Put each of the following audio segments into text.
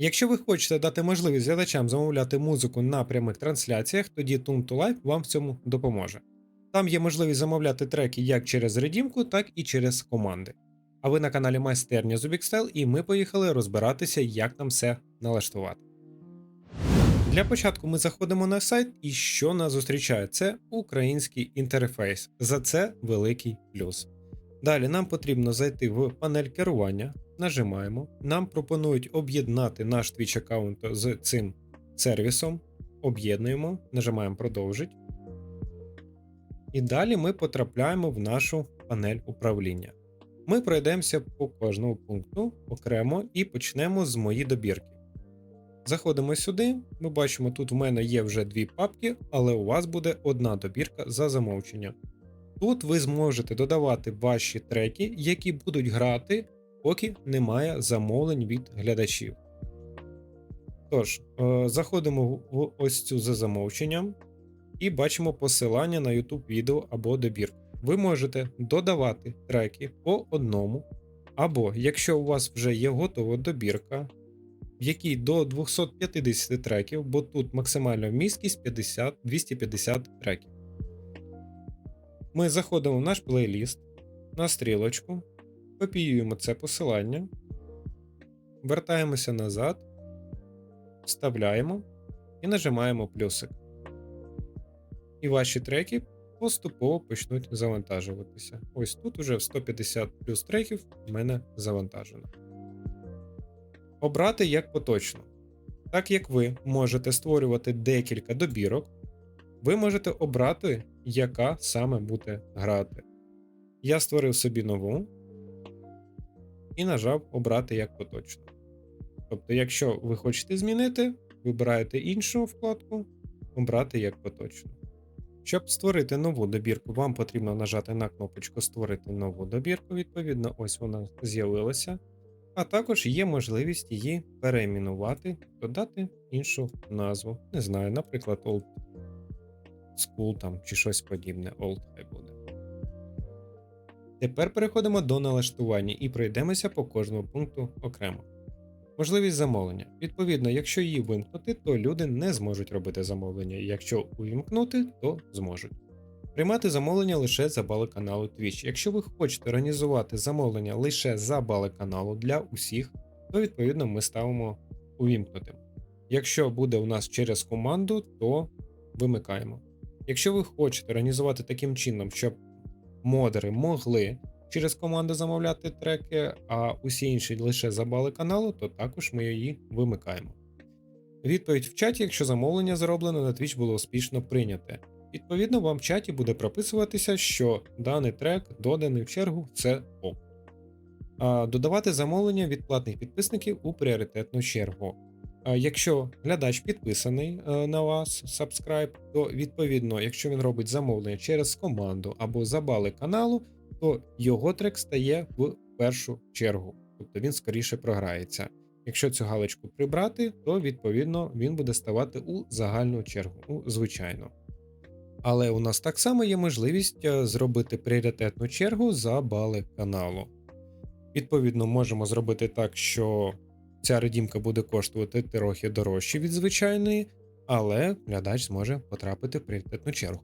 Якщо ви хочете дати можливість глядачам замовляти музику на прямих трансляціях, тоді Tune to Live вам в цьому допоможе. Там є можливість замовляти треки як через редімку, так і через команди. А ви на каналі Майстерня Zubik і ми поїхали розбиратися, як там все налаштувати. Для початку ми заходимо на сайт, і що нас зустрічає? Це український інтерфейс. За це великий плюс. Далі нам потрібно зайти в панель керування, нажимаємо. Нам пропонують об'єднати наш Twitch аккаунт з цим сервісом. Об'єднуємо, нажимаємо продовжить. І далі ми потрапляємо в нашу панель управління. Ми пройдемося по кожному пункту окремо і почнемо з мої добірки. Заходимо сюди, ми бачимо, тут в мене є вже дві папки, але у вас буде одна добірка за замовчення. Тут ви зможете додавати ваші треки, які будуть грати, поки немає замовлень від глядачів. Тож, е, заходимо в ось цю за замовченням і бачимо посилання на YouTube відео або добірку. Ви можете додавати треки по одному, або якщо у вас вже є готова добірка, в якій до 250 треків, бо тут максимальна вмісткість 50 250 треків. Ми заходимо в наш плейліст на стрілочку, копіюємо це посилання, вертаємося назад, вставляємо і нажимаємо плюсик. І ваші треки поступово почнуть завантажуватися. Ось тут уже в 150 плюс треків в мене завантажено. Обрати як поточно. Так як ви можете створювати декілька добірок, ви можете обрати, яка саме буде грати. Я створив собі нову і нажав Обрати як поточно. Тобто, якщо ви хочете змінити, вибираєте іншу вкладку, Обрати як поточно. Щоб створити нову добірку, вам потрібно нажати на кнопочку Створити нову добірку, відповідно, ось вона з'явилася. А також є можливість її перейменувати, додати іншу назву. Не знаю, наприклад, Old School там чи щось подібне. Old хай буде. Тепер переходимо до налаштування і пройдемося по кожному пункту окремо. Можливість замовлення. Відповідно, якщо її вимкнути, то люди не зможуть робити замовлення. Якщо увімкнути, то зможуть. Приймати замовлення лише за бали каналу Twitch. Якщо ви хочете організувати замовлення лише за бали каналу для усіх, то відповідно ми ставимо увімкнутим. Якщо буде у нас через команду, то вимикаємо. Якщо ви хочете організувати таким чином, щоб модери могли через команду замовляти треки, а усі інші лише за бали каналу, то також ми її вимикаємо. Відповідь в чаті, якщо замовлення зроблено на Twitch було успішно прийняте. Відповідно, вам в чаті буде прописуватися, що даний трек доданий в чергу це ок. Додавати замовлення від платних підписників у пріоритетну чергу. А Якщо глядач підписаний е, на вас, subscribe, то відповідно, якщо він робить замовлення через команду або за бали каналу, то його трек стає в першу чергу, тобто він скоріше програється. Якщо цю галочку прибрати, то відповідно він буде ставати у загальну чергу, у звичайно. Але у нас так само є можливість е, зробити пріоритетну чергу за бали каналу. Відповідно, можемо зробити так, що ця редімка буде коштувати трохи дорожче від звичайної, але глядач зможе потрапити в пріоритетну чергу.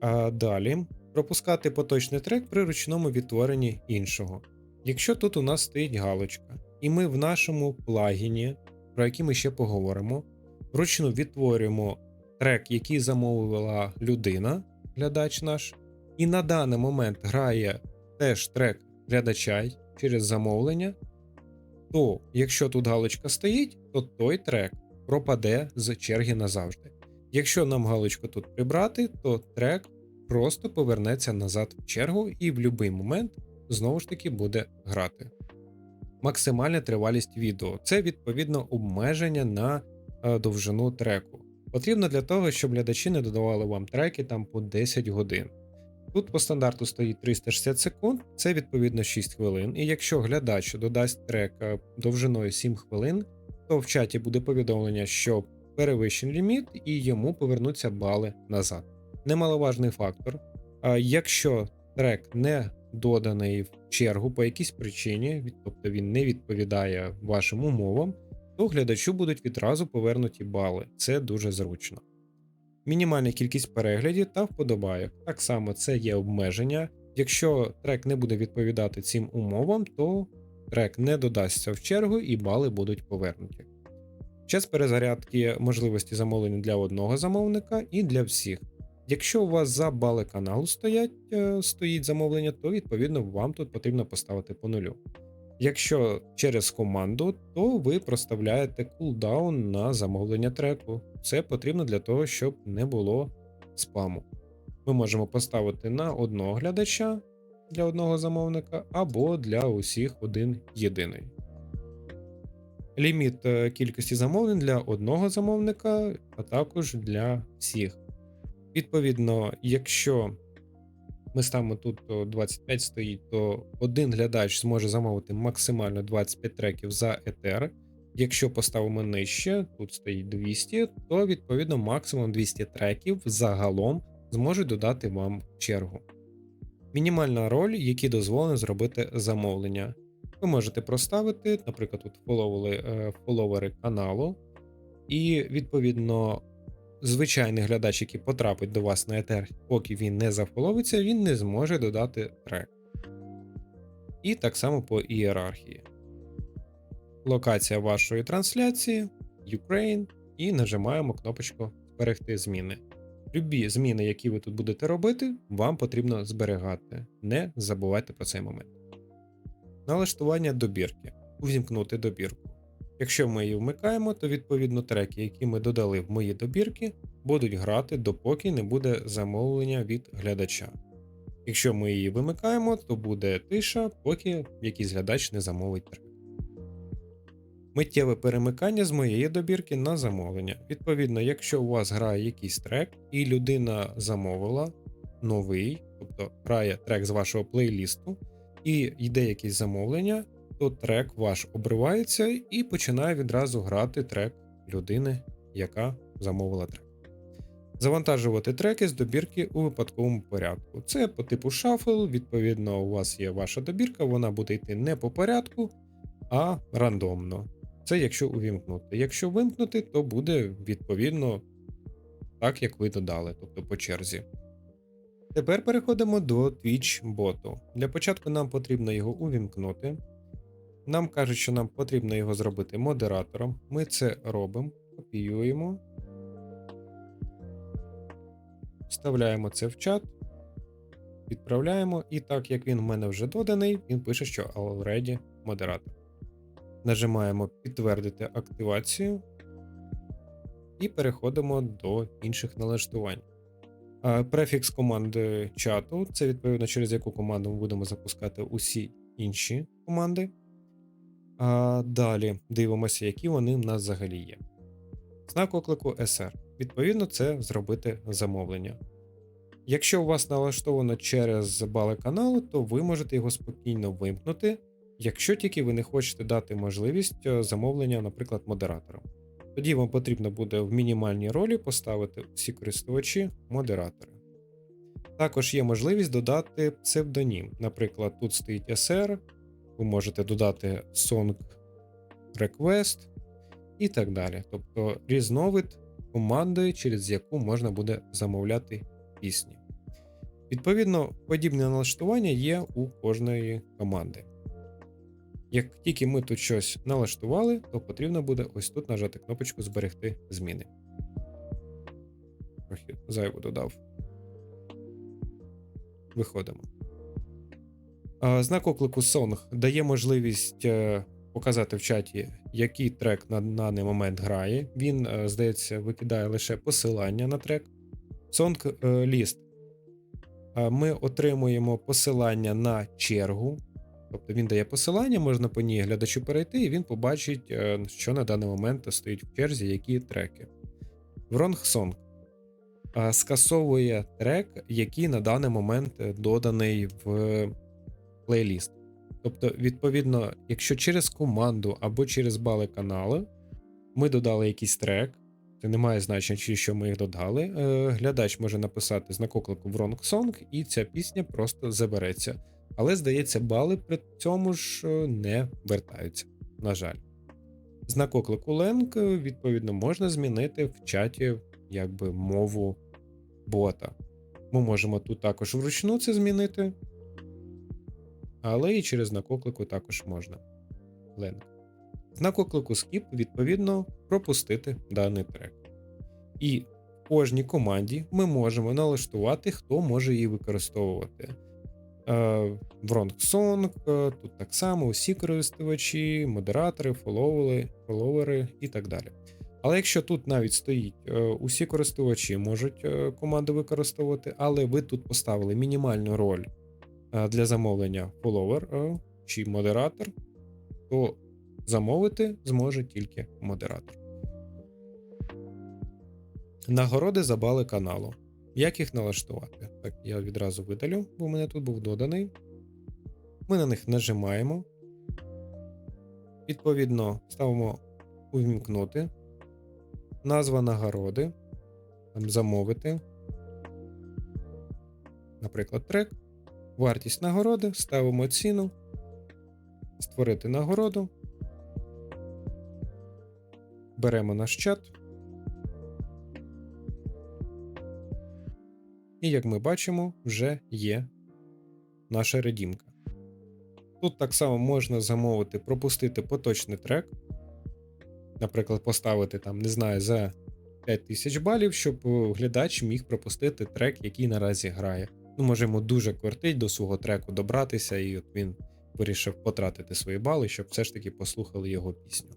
А Далі пропускати поточний трек при ручному відтворенні іншого. Якщо тут у нас стоїть галочка, і ми в нашому плагіні, про який ми ще поговоримо, вручну відтворюємо трек, який замовила людина, глядач наш, і на даний момент грає теж трек глядача через замовлення, то якщо тут галочка стоїть, то той трек пропаде з черги назавжди. Якщо нам галочку тут прибрати, то трек просто повернеться назад в чергу і в будь-який момент знову ж таки буде грати. Максимальна тривалість відео це відповідно обмеження на е, довжину треку. Потрібно для того, щоб глядачі не додавали вам треки там по 10 годин. Тут по стандарту стоїть 360 секунд, це відповідно 6 хвилин. І якщо глядач додасть трек е, довжиною 7 хвилин, то в чаті буде повідомлення, що перевищен ліміт і йому повернуться бали назад. Немаловажний фактор. Якщо трек не доданий в чергу по якійсь причині, тобто він не відповідає вашим умовам, то глядачу будуть відразу повернуті бали. Це дуже зручно. Мінімальна кількість переглядів та вподобайок. Так само це є обмеження. Якщо трек не буде відповідати цим умовам, то трек не додасться в чергу і бали будуть повернуті. Час перезарядки можливості замовлення для одного замовника і для всіх. Якщо у вас за бали каналу стоять, е, стоїть замовлення, то відповідно вам тут потрібно поставити по нулю. Якщо через команду, то ви проставляєте кулдаун на замовлення треку. Це потрібно для того, щоб не було спаму. Ми можемо поставити на одного глядача для одного замовника або для усіх один єдиний. Ліміт е, кількості замовлень для одного замовника, а також для всіх. Відповідно, якщо ми ставимо тут 25 стоїть, то один глядач зможе замовити максимально 25 треків за етер. Якщо поставимо нижче, тут стоїть 200, то відповідно максимум 200 треків загалом зможуть додати вам чергу. Мінімальна роль, які дозволено зробити замовлення. Ви можете проставити, наприклад, тут е, фоловери каналу, і відповідно звичайний глядач, який потрапить до вас на етер, поки він не зафоловиться, він не зможе додати трек. І так само по ієрархії. Локація вашої трансляції, Ukraine, і нажимаємо кнопочку Зберегти зміни. Любі зміни, які ви тут будете робити, вам потрібно зберігати. Не забувайте про цей момент. Налаштування добірки. Увімкнути добірку. Якщо ми її вмикаємо, то відповідно треки, які ми додали в мої добірки, будуть грати допоки не буде замовлення від глядача. Якщо ми її вимикаємо, то буде тиша, поки якийсь глядач не замовить трек. Миттєве перемикання з моєї добірки на замовлення. Відповідно, якщо у вас грає якийсь трек, і людина замовила новий, тобто грає трек з вашого плейлісту, і йде якесь замовлення, то трек ваш обривається і починає відразу грати трек людини, яка замовила трек. Завантажувати треки з добірки у випадковому порядку. Це по типу шафл, відповідно, у вас є ваша добірка, вона буде йти не по порядку, а рандомно. Це якщо увімкнути. Якщо вимкнути, то буде відповідно так, як ви додали, тобто по черзі. Тепер переходимо до Twitch боту. Для початку нам потрібно його увімкнути. Нам кажуть, що нам потрібно його зробити модератором. Ми це робимо, копіюємо, вставляємо це в чат, відправляємо, і так як він в мене вже доданий, він пише, що already модератор. Нажимаємо підтвердити активацію і переходимо до інших налаштувань. Префікс команди чату це відповідно, через яку команду ми будемо запускати усі інші команди. А Далі дивимося, які вони в нас взагалі є. Знак оклику SR. Відповідно, це зробити замовлення. Якщо у вас налаштовано через бали каналу, то ви можете його спокійно вимкнути, якщо тільки ви не хочете дати можливість е, замовлення, наприклад, модераторам. Тоді вам потрібно буде в мінімальній ролі поставити всі користувачі модератори. Також є можливість додати псевдонім. Наприклад, тут стоїть SR, ви можете додати Song Request і так далі. Тобто різновид команди, через яку можна буде замовляти пісні. Відповідно, подібне налаштування є у кожної команди. Як тільки ми тут щось налаштували, то потрібно буде ось тут нажати кнопочку Зберегти зміни. Трохи зайву додав. Виходимо. Знак оклику Song дає можливість е, показати в чаті, який трек на даний момент грає. Він, е, здається, викидає лише посилання на трек. Song е, List. Ми отримуємо посилання на чергу. Тобто він дає посилання, можна по ній глядачу перейти, і він побачить, що на даний момент стоїть в черзі, які треки. Wrong Song скасовує трек, який на даний момент доданий в плейліст. Тобто, відповідно, якщо через команду або через бали каналу ми додали якийсь трек, це не має значення, чи що ми їх додали. Е, глядач може написати знак оклику в Wrong Song, і ця пісня просто забереться. Але, здається, бали при цьому ж е, не вертаються. На жаль. Знак оклику Ленк, відповідно, можна змінити в чаті якби мову бота. Ми можемо тут також вручну це змінити, але і через знак оклику також можна. Ленк. Знак оклику Skip, відповідно, пропустити даний трек. І в кожній команді ми можемо налаштувати, хто може її використовувати. Е, В Song, е, тут так само усі користувачі, модератори, фоловери, фоловери і так далі. Але якщо тут навіть стоїть, е, усі користувачі можуть команду використовувати, але ви тут поставили мінімальну роль для замовлення фоловер е, чи модератор, то замовити зможе тільки модератор. Нагороди за бали каналу. Як їх налаштувати? Так, я відразу видалю, бо у мене тут був доданий. Ми на них нажимаємо. Відповідно, ставимо увімкнути. Назва нагороди. Там замовити. Наприклад, трек. Вартість нагороди. Ставимо ціну. Створити нагороду. Беремо наш чат. І як ми бачимо, вже є наша редімка. Тут так само можна замовити, пропустити поточний трек, наприклад, поставити там, не знаю, за 5000 балів, щоб глядач міг пропустити трек, який наразі грає. Ну, може йому дуже кортить до свого треку добратися, і от він вирішив потратити свої бали, щоб все ж таки послухали його пісню.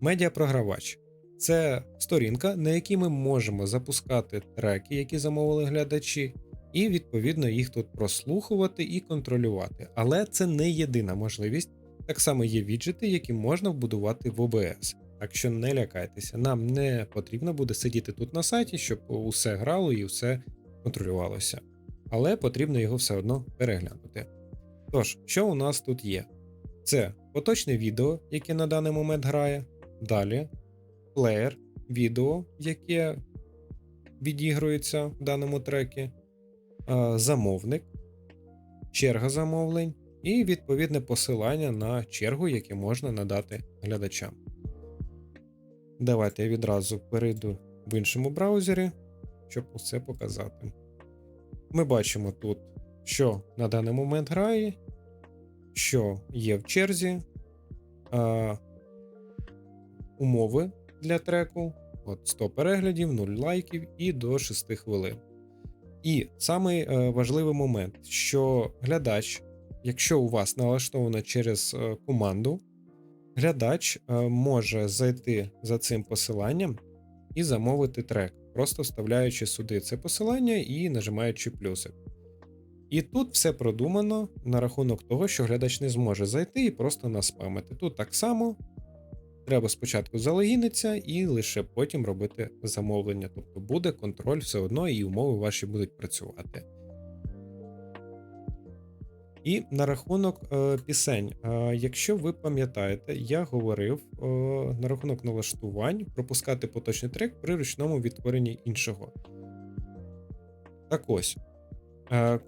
Медіапрогравач це сторінка, на якій ми можемо запускати треки, які замовили глядачі, і відповідно їх тут прослухувати і контролювати. Але це не єдина можливість. Так само є віджити, які можна вбудувати в OBS. Так що не лякайтеся, нам не потрібно буде сидіти тут на сайті, щоб усе грало і все контролювалося. Але потрібно його все одно переглянути. Тож, що у нас тут є? Це поточне відео, яке на даний момент грає. Далі плеєр відео, яке відігрується в даному трекі, замовник, черга замовлень і відповідне посилання на чергу, яке можна надати глядачам. Давайте я відразу перейду в іншому браузері, щоб усе показати. Ми бачимо тут, що на даний момент грає, що є в черзі, а, умови для треку. От 100 переглядів, 0 лайків і до 6 хвилин. І самий е, важливий момент, що глядач, якщо у вас налаштовано через е, команду, глядач е, може зайти за цим посиланням і замовити трек, просто вставляючи сюди це посилання і нажимаючи плюсик. І тут все продумано на рахунок того, що глядач не зможе зайти і просто наспамити. Тут так само Треба спочатку залогінитися і лише потім робити замовлення. Тобто буде контроль все одно, і умови ваші будуть працювати. І на рахунок е, пісень. Е, якщо ви пам'ятаєте, я говорив е, на рахунок налаштувань пропускати поточний трек при ручному відтворенні іншого. Так ось,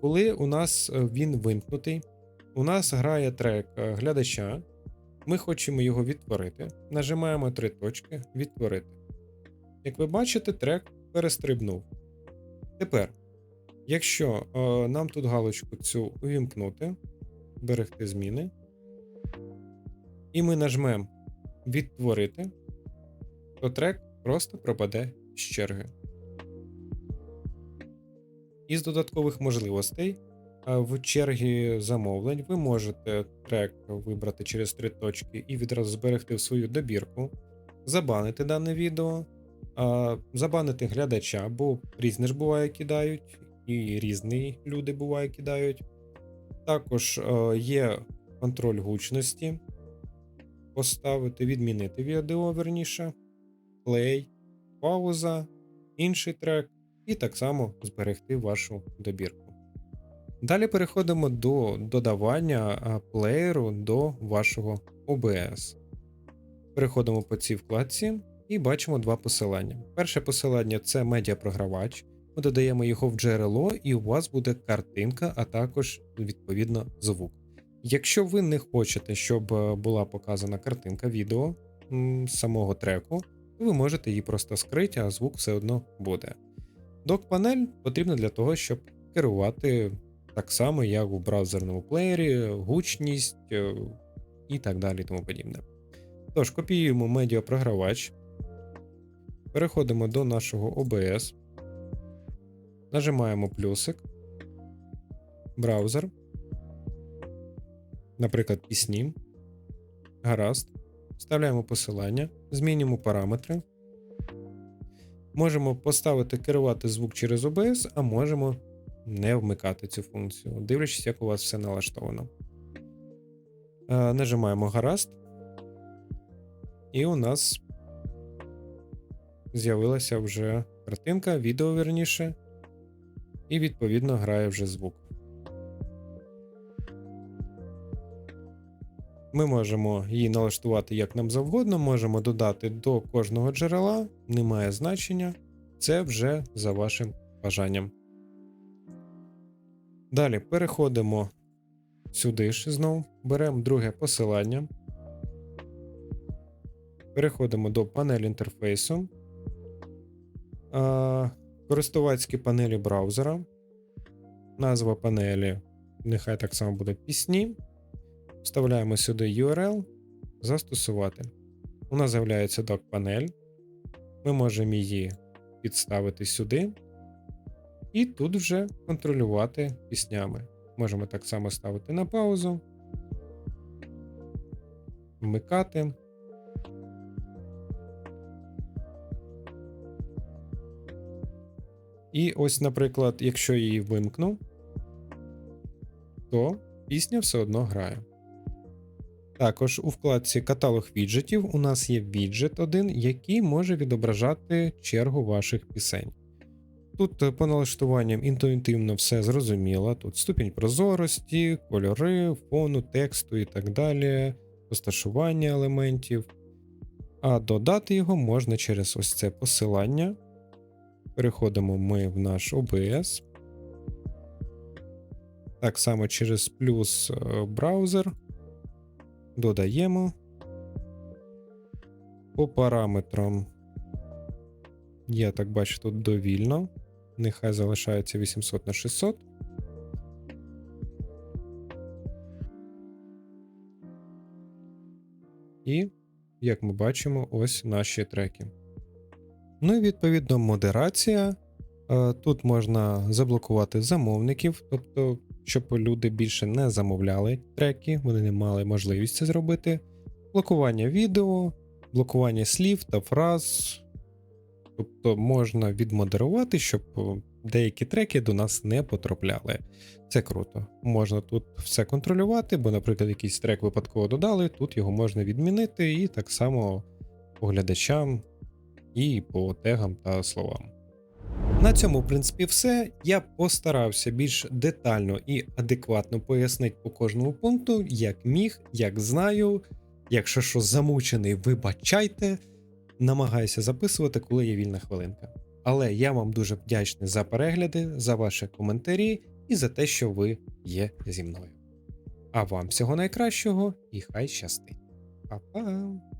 коли у нас він вимкнутий, у нас грає трек глядача. Ми хочемо його відтворити. Нажимаємо три точки Відтворити. Як ви бачите, трек перестрибнув. Тепер, якщо е, нам тут галочку цю увімкнути, берегти зміни, і ми нажмемо Відтворити, то трек просто пропаде з черги. Із додаткових можливостей в чергі замовлень ви можете трек вибрати через три точки і відразу зберегти в свою добірку, забанити дане відео, забанити глядача, бо різні ж буває кидають, і різні люди буває кидають. Також є контроль гучності, поставити, відмінити відео верніше, плей, пауза, інший трек, і так само зберегти вашу добірку. Далі переходимо до додавання плеєру до вашого OBS. Переходимо по цій вкладці і бачимо два посилання. Перше посилання це медіапрогравач. Ми додаємо його в джерело, і у вас буде картинка, а також, відповідно, звук. Якщо ви не хочете, щоб е, була показана картинка відео, самого треку, то ви можете її просто скрити, а звук все одно буде. Док-панель потрібна для того, щоб керувати так само, як у браузерному плеєрі, гучність е, і так далі. Тому подібне. Тож, копіюємо медіапрогравач, переходимо до нашого OBS, нажимаємо плюсик, браузер, наприклад, пісні. Гаразд. Вставляємо посилання, змінюємо параметри. Можемо поставити керувати звук через OBS, а можемо не вмикати цю функцію, дивлячись, як у вас все налаштовано. Е, Нажимаємо гаразд. І у нас з'явилася вже картинка, відео верніше, і відповідно грає вже звук. Ми можемо її налаштувати як нам завгодно, можемо додати до кожного джерела, немає значення, це вже за вашим бажанням. Далі переходимо сюди ж знову, беремо друге посилання, переходимо до панелі інтерфейсу, користувацькі панелі браузера, назва панелі, нехай так само буде пісні. Вставляємо сюди URL, застосувати. У нас з'являється док-панель. Ми можемо її підставити сюди. І тут вже контролювати піснями. Можемо так само ставити на паузу, вмикати. І ось, наприклад, якщо її вимкну, то пісня все одно грає. Також у вкладці каталог віджитів у нас є віджит один, який може відображати чергу ваших пісень. Тут е, по налаштуванням інтуїтивно все зрозуміло. Тут ступінь прозорості, кольори, фону, тексту і так далі, розташування елементів. А додати його можна через ось це посилання. Переходимо ми в наш OBS. Так само через плюс е, браузер. Додаємо. По параметрам. Я так бачу, тут довільно. Нехай залишається 800 на 600. І, як ми бачимо, ось наші треки. Ну і відповідно модерація. Е, Тут можна заблокувати замовників, тобто, щоб люди більше не замовляли треки, вони не мали можливість це зробити. Блокування відео, блокування слів та фраз. Тобто можна відмодерувати, щоб деякі треки до нас не потрапляли. Це круто. Можна тут все контролювати, бо, наприклад, якийсь трек випадково додали, тут його можна відмінити, і так само по глядачам, і по тегам та словам. На цьому, в принципі, все. Я постарався більш детально і адекватно пояснити по кожному пункту, як міг, як знаю. Якщо що замучений, вибачайте. Намагаюся записувати, коли є вільна хвилинка. Але я вам дуже вдячний за перегляди, за ваші коментарі і за те, що ви є зі мною. А вам всього найкращого і хай щастить. Па-па!